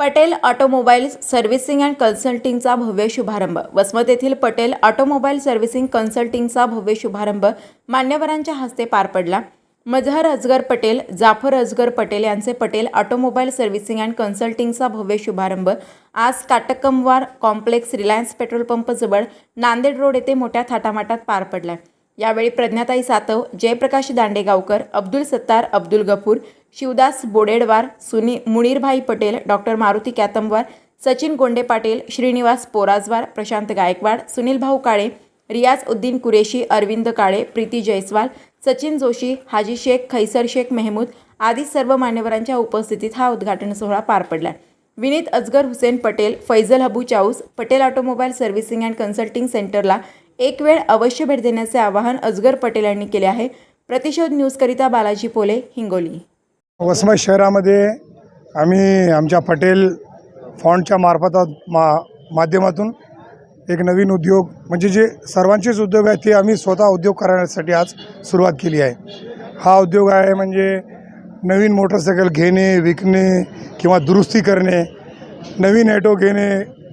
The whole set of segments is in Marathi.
पटेल ऑटोमोबाईल सर्व्हिसिंग अँड कन्सल्टिंगचा भव्य शुभारंभ. वसमत येथील पटेल ऑटोमोबाईल सर्व्हिसिंग कन्सल्टिंगचा भव्य शुभारंभ मान्यवरांच्या हस्ते पार पडला. मजहर अजगर पटेल जाफर अजगर पटेल यांचे पटेल ऑटोमोबाईल सर्व्हिसिंग अँड कन्सल्टिंगचा भव्य शुभारंभ. आज काटकमवार कॉम्प्लेक्स रिलायन्स पेट्रोल पंपजवळ नांदेड रोड येथे मोठ्या थाटामाटात पार पडला यावेळी प्रज्ञाताई सातव जयप्रकाश दांडेगावकर अब्दुल सत्तार अब्दुल गफूर शिवदास बोडेडवार सुनी मुनीरभाई पटेल डॉक्टर मारुती कॅतमवार सचिन गोंडे पाटील श्रीनिवास पोराजवार प्रशांत गायकवाड सुनील भाऊ काळे रियाज उद्दीन कुरेशी अरविंद काळे प्रीती जयस्वाल सचिन जोशी हाजी शेख खैसर शेख मेहमूद आदी सर्व मान्यवरांच्या उपस्थितीत हा उद्घाटन सोहळा पार पडला. Vineet Ajgar Hussain Patel Faizal Habu Chaus Patel automobile servicing and consulting सेंटरला एक वेळ अवश्य भेट देण्याचे आवाहन अजगर पटेल यांनी केले आहे. प्रतिशोध न्यूजकरिता बालाजी पोले हिंगोली. वसमत शहरामध्ये आम्ही आमच्या पटेल फॉन्टच्या मार्फत मा माध्यमातून एक नवीन उद्योग म्हणजे जे सर्वांचेच उद्योग आहेत ते आम्ही स्वतः उद्योग करण्यासाठी आज सुरुवात केली आहे. हा उद्योग आहे म्हणजे नवीन मोटरसायकल घेणे विकणे किंवा दुरुस्ती करणे नवीन ॲटो घेणे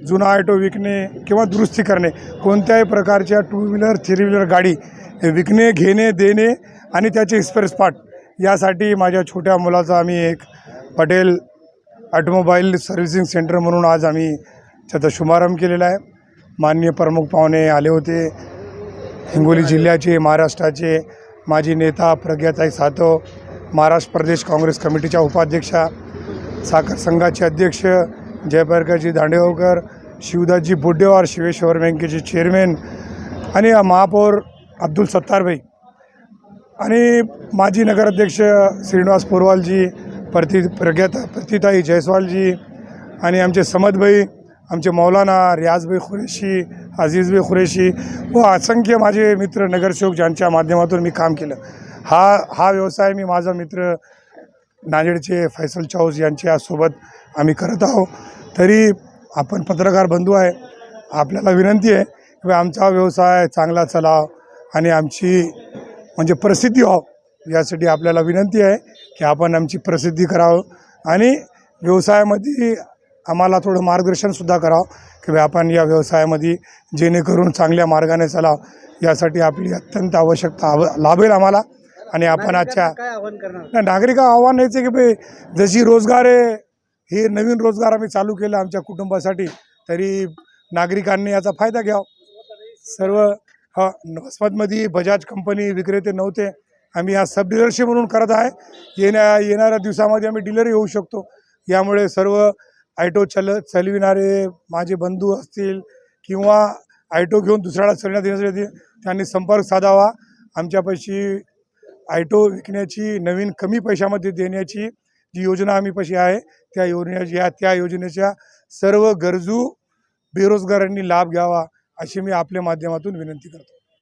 जुना ॲटो विकणे किंवा दुरुस्ती करणे कोणत्याही प्रकारच्या टू व्हीलर थ्री व्हीलर गाडी हे विकणे घेणे देणे आणि त्याचे एक्सप्रेस पार्ट यासाठी माझ्या छोट्या मुलाचा आम्ही एक पटेल ऑटोमोबाईल सर्व्हिसिंग सेंटर म्हणून आज आम्ही त्याचा शुभारंभ केलेला आहे. माननीय प्रमुख पाहुणे आले होते. हिंगोली जिल्ह्याचे महाराष्ट्राचे माजी नेता प्रज्ञाताई सातव महाराष्ट्र प्रदेश काँग्रेस कमिटीच्या उपाध्यक्षा साखर संघाचे अध्यक्ष जयप्रकाशजी दांडेगावकर शिवदासजी बोड्डेवार शिवेश्वर बँकेचे चेअरमॅन आणि महापौर अब्दुल सत्तारभाई आणि माजी नगराध्यक्ष श्रीनिवास पोरवालजी प्रति प्रज्ञाता प्रतिताई जयस्वालजी आणि आमचे समदभाई आमचे मौलाना रियाजभाई खुरेशी अजीजभाई खुरेशी व असंख्य माझे मित्र नगरसेवक ज्यांच्या माध्यमातून मी काम केलं. हा हा व्यवसाय मी माझा मित्र नांदेडचे फैसल चौस यांच्यासोबत आम्ही करत आहोत. तरी आपण पत्रकार बंधू आहे. आपल्याला विनंती आहे की आमचा व्यवसाय चांगला चालाव आणि आमची म्हणजे प्रसिद्धी व्हावं यासाठी आपल्याला विनंती आहे की आपण आमची प्रसिद्धी करावं आणि व्यवसायामध्ये आम्हाला थोडं मार्गदर्शनसुद्धा करावं की आपण या व्यवसायामध्ये जेणेकरून चांगल्या मार्गाने चालावं. यासाठी आपली अत्यंत आवश्यकता आव लाभेल आम्हाला आणि आपण आजच्या नागरिक आव्हान यायचं की बे जशी रोजगार आहे हे नवीन रोजगार आम्ही चालू केलं आमच्या कुटुंबासाठी तरी नागरिकांनी याचा फायदा घ्यावा. सर्व हा वसमतमध्ये बजाज कंपनी विक्रेते नव्हते. आम्ही हा सब डीलरशिप म्हणून करत आहे. येण्या येणाऱ्या दिवसामध्ये आम्ही डिलरही होऊ शकतो. यामुळे सर्व ॲटो चल चालविणारे माझे बंधू असतील किंवा ॲटो घेऊन दुसऱ्याला चालण्यात येण्यासाठी त्यांनी संपर्क साधावा. आमच्यापाशी ॲटो विकण्याची नवीन कमी पैशामध्ये देण्याची जी योजना आम्ही पशी आहे त्या योजनेच्या या त्या योजनेच्या सर्व गरजू बेरोजगारांनी लाभ घ्यावा अशी मी आपल्या माध्यमातून विनंती करतो.